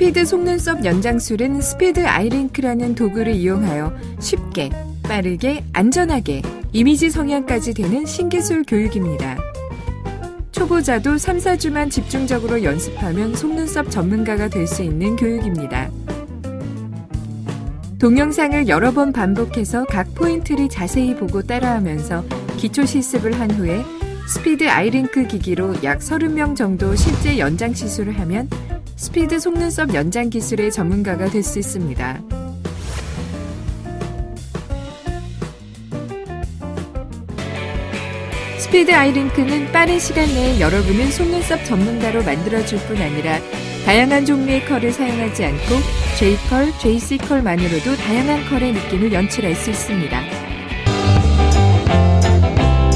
스피드 속눈썹 연장술은 스피드 아이링크라는 도구를 이용하여 쉽게, 빠르게, 안전하게 이미지 성형까지 되는 신기술 교육입니다. 초보자도 3, 4주만 집중적으로 연습하면 속눈썹 전문가가 될 수 있는 교육입니다. 동영상을 여러 번 반복해서 각 포인트를 자세히 보고 따라하면서 기초 실습을 한 후에 스피드 아이링크 기기로 약 30명 정도 실제 연장 시술을 하면 스피드 속눈썹 연장 기술의 전문가가 될 수 있습니다. 스피드 아이링크는 빠른 시간 내에 여러분을 속눈썹 전문가로 만들어줄 뿐 아니라 다양한 종류의 컬을 사용하지 않고 J컬, JC컬만으로도 다양한 컬의 느낌을 연출할 수 있습니다.